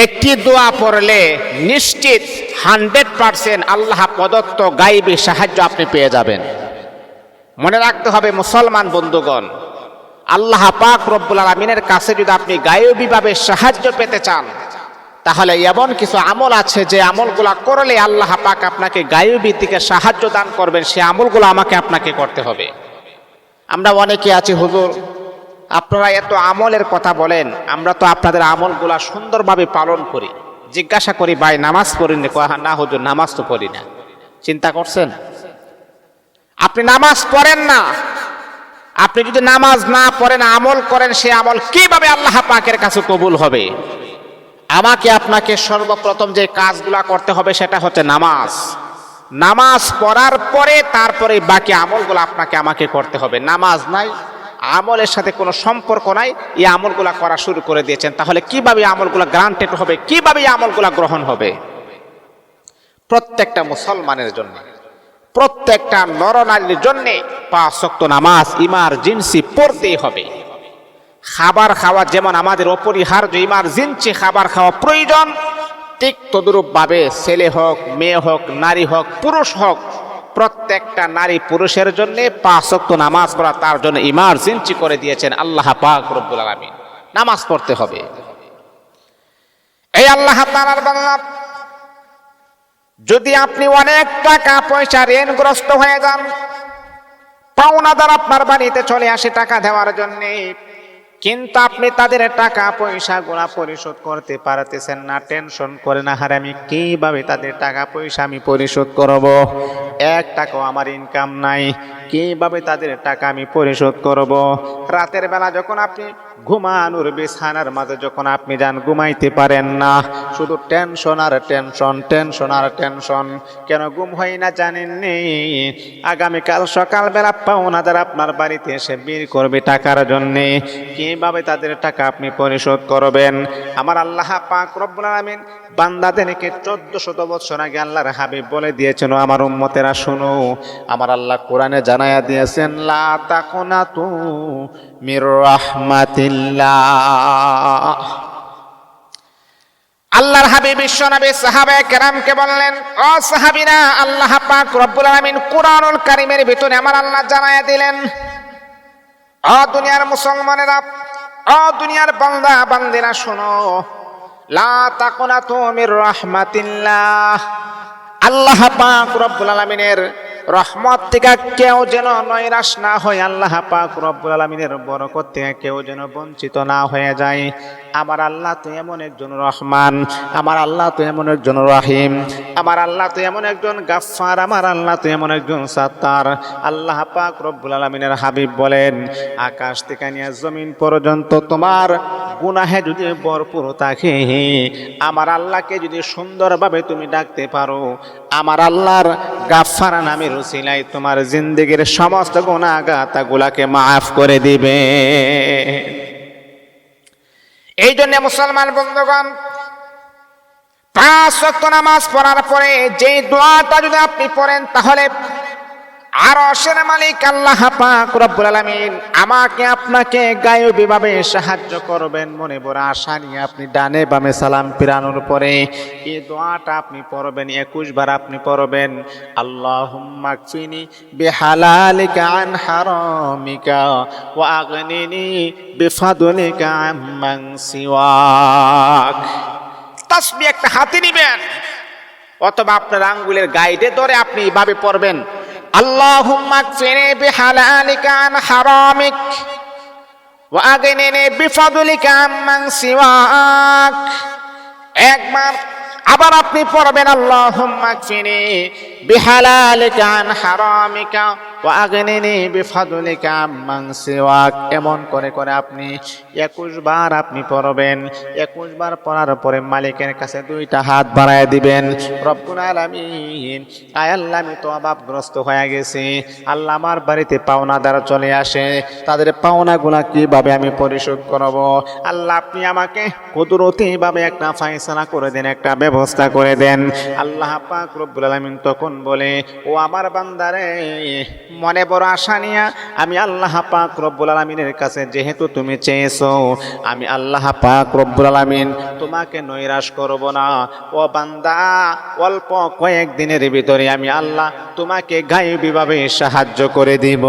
একটি দোয়া পড়লে নিশ্চিত হান্ড্রেড পার্সেন্ট আল্লাহ প্রদত্ত গাইবী সাহায্য আপনি পেয়ে যাবেন। মনে রাখতে হবে মুসলমান বন্ধুগণ, আল্লাহ পাক রব্বুল আলমিনের কাছে যদি আপনি গায়বীভাবে সাহায্য পেতে চান, তাহলে এমন কিছু আমল আছে যে আমলগুলা করলে আল্লাহ পাক আপনাকে গায়বী দিকে সাহায্য দান করবেন, সে আমলগুলো আমাকে আপনাকে করতে হবে। আমরা অনেকে আছি, হুজুর আপনারা এত আমলের কথা বলেন আমরা তো আপনাদের আমলগুলা সুন্দরভাবে পালন করি। জিজ্ঞাসা করি ভাই নামাজ কয়, "হ্যাঁ, না হুজুর নামাজ তো পড়ি না। চিন্তা করছেন? আপনি নামাজ পড়েন না। আপনি যদি নামাজ না পড়েন আমল করেন সে আমল কীভাবে আল্লাহ পাকের কাছে কবুল হবে? আমাকে আপনাকে সর্বপ্রথম যে কাজগুলা করতে হবে সেটা হচ্ছে নামাজ। নামাজ পড়ার পরে তারপরে বাকি আমলগুলো আপনাকে আমাকে করতে হবে। নামাজ নাই আমলের সাথে কোনো সম্পর্ক নাই, এই আমলগুলা করা শুরু করে দিয়েছেন। তাহলে কীভাবে আমলগুলা গ্রান্টেড হবে? কীভাবে এই আমলগুলা গ্রহণ হবে? প্রত্যেকটা মুসলমানের জন্য, প্রত্যেকটা নরনারীর জন্য পাঁচ শক্ত নামাজ ইমার্জেন্সি পড়তেই হবে। খাবার খাওয়া যেমন আমাদের অপরিহার্য ইমার্জেন্সি খাবার খাওয়া প্রয়োজন, ঠিক তদুরূপভাবে ছেলে হোক, মেয়ে হোক, নারী হোক, পুরুষ হোক প্রত্যেকটা নারী পুরুষের জন্য পাঁচ শক্ত নামাজ পড়া তার জন্য ইমার্জেন্সি করে দিয়েছেন আল্লাহ পাক রব্বুল আলামিন। নামাজ পড়তে হবে। এই আল্লাহ যদি আপনি অনেক টাকা পয়সা ঋণগ্রস্ত হয়ে যান, পাওনাদার আপনার বাড়িতে চলে আসে টাকা দেওয়ার জন্য, কিন্তু আপনি তাদের টাকা পয়সা গুলা পরিশোধ করতে পারতেছেন না, টেনশন করে না হারে আমি কীভাবে তাদের টাকা পয়সা আমি পরিশোধ করব? এক টাকাও আমার ইনকাম নাই। কীভাবে তাদের টাকা আমি পরিশোধ করব? রাতের বেলা যখন আপনি ঘুমানোর বিছানার মাঝে যখন আপনি যান, ঘুমাইতে পারেন না। শুধু টেনশন আর টেনশন টেনশন আর টেনশন কেন ঘুম হয় না জানেননি? আগামীকাল সকালবেলা পাওনাদার আপনার বাড়িতে এসে বের করবে টাকার জন্যে। কীভাবে তাদের টাকা আপনি পরিশোধ করবেন? আমার আল্লাহ পাক রব্বুল আলামিন বান্দাদেরকে চোদ্দ শত বছর আগে আল্লাহর হাবিব বলে দিয়েছেন, "ও আমার উম্মতেরা শুনো, আমার আল্লাহ কোরআনে জানায়া দিয়েছেন, লা তাকুনাতু মির রাহমাতিল্লাহ। আল্লাহর হাবিব বিশ্বনবী সাহাবে কেরামকে বললেন, ও সাহাবিরা, আল্লাহ পাক রব্বুল আলামিন কুরআনুল কারীমের ভিতরে আমার আল্লাহ জানায়া দিলেন অ দুনিয়ার মুসলমানেরা, ও দুনিয়ার বান্দা বান্দিরা শোনো, লা তাকুনাতু মির রাহমাতিল্লাহ। আল্লাহ পাক রব্বুল আলামিনের রহমত থেকে কেউ যেন নৈরাশ না হয়, আল্লাহ পাক রব্বুল আলামিনের বরকত থেকে কেউ যেন বঞ্চিত না হয়ে যায়। আমার আল্লাহ তো এমন একজন রহমান, আমার আল্লাহ তো এমন একজন রহিম, আমার আল্লাহ তো এমন একজন গাফফার, আমার আল্লাহ তো এমন একজন সাত্তার। আল্লাহ পাক রব্বুল আলামিনের হাবিব বলেন, আকাশ থেকে নিয়ে জমিন পর্যন্ত তোমার গুনাহে যদি ভরপুর থাকে, আমার আল্লাহকে যদি সুন্দরভাবে তুমি ডাকতে পারো, আমার আল্লাহর গাফারা নামের উসিলাই তোমার জিন্দগির সমস্ত গুণাগাতা গুলাকে মাফ করে দিবে। এই জন্য মুসলমান বন্ধুগণ, পাঁচ নামাজ পড়ার পরে যে দোয়াটা যদি আপনি পড়েন, তাহলে আর অসের মালিক আল্লাহ পাক রব্বুল আলামিন। আমাকে আপনাকে গায়বী ভাবে সাহায্য করবেন, মনে বড় আশা নিয়ে আপনি ডানে বামে সালাম পিরানোর পরে এই দোয়াটা আপনি পড়বেন, একুশ বার আপনি পড়বেন। আল্লাহুম্মা কফিনি বিহালালিকা আন হারামিকা ওয়া আগনিনি বিফাদলিকা আম্মান সিওয়াক। তাসবিহ একটা হাতে নিবেন, অথবা আপনার আঙ্গুলের গাইডে ধরে আপনি এইভাবে পড়বেন। আল্লাহুম্মা কফিনি বিহালালিকা আন হারামিক ওয়া আগনিনি বিফাদলিকা আম্মান সিওয়াক। একবার আবার আপনি পড়বেন, আল্লাহুম্মা কফিনি বিহালালিকা হারামিকা ওয়া আগনিনি বিফাদলিকা আম্মান সিওয়াক। এমন করে করে আপনি একুশ বার আপনি পড়বেন। একুশ বার পড়ার পরে মালিকের কাছে দুইটা হাত বাড়ায় দিবেন, রব্বুল আলামিন, আয় আল্লাহ, আমি তো হয়ে গেছি। আল্লাহ আমার বাড়িতে পাওনাদার চলে আসে। তাদের পাওনাগুলা কীভাবে আমি পরিশোধ করব? আল্লাহ, আপনি আমাকে কুদরতিভাবে একটা ফাইসলা করে দেন, একটা ব্যবস্থা করে দেন। আল্লাহ পাক রব্বুল আলামিন তখন বলে, ও আমার বান্দারে, মনে বড় আশা নিয়া আমি আল্লাহ পাক রব্বুল আলামিনের কাছে যেহেতু তুমি চেয়েছো, আমি আল্লাহ পাক রব্বুল আলামিন তোমাকে নৈরাশ করব না। ও বান্দা, অল্প কয়েক দিনের ভিতরে আমি আল্লাহ তোমাকে গায়েবীভাবে সাহায্য করে দিব।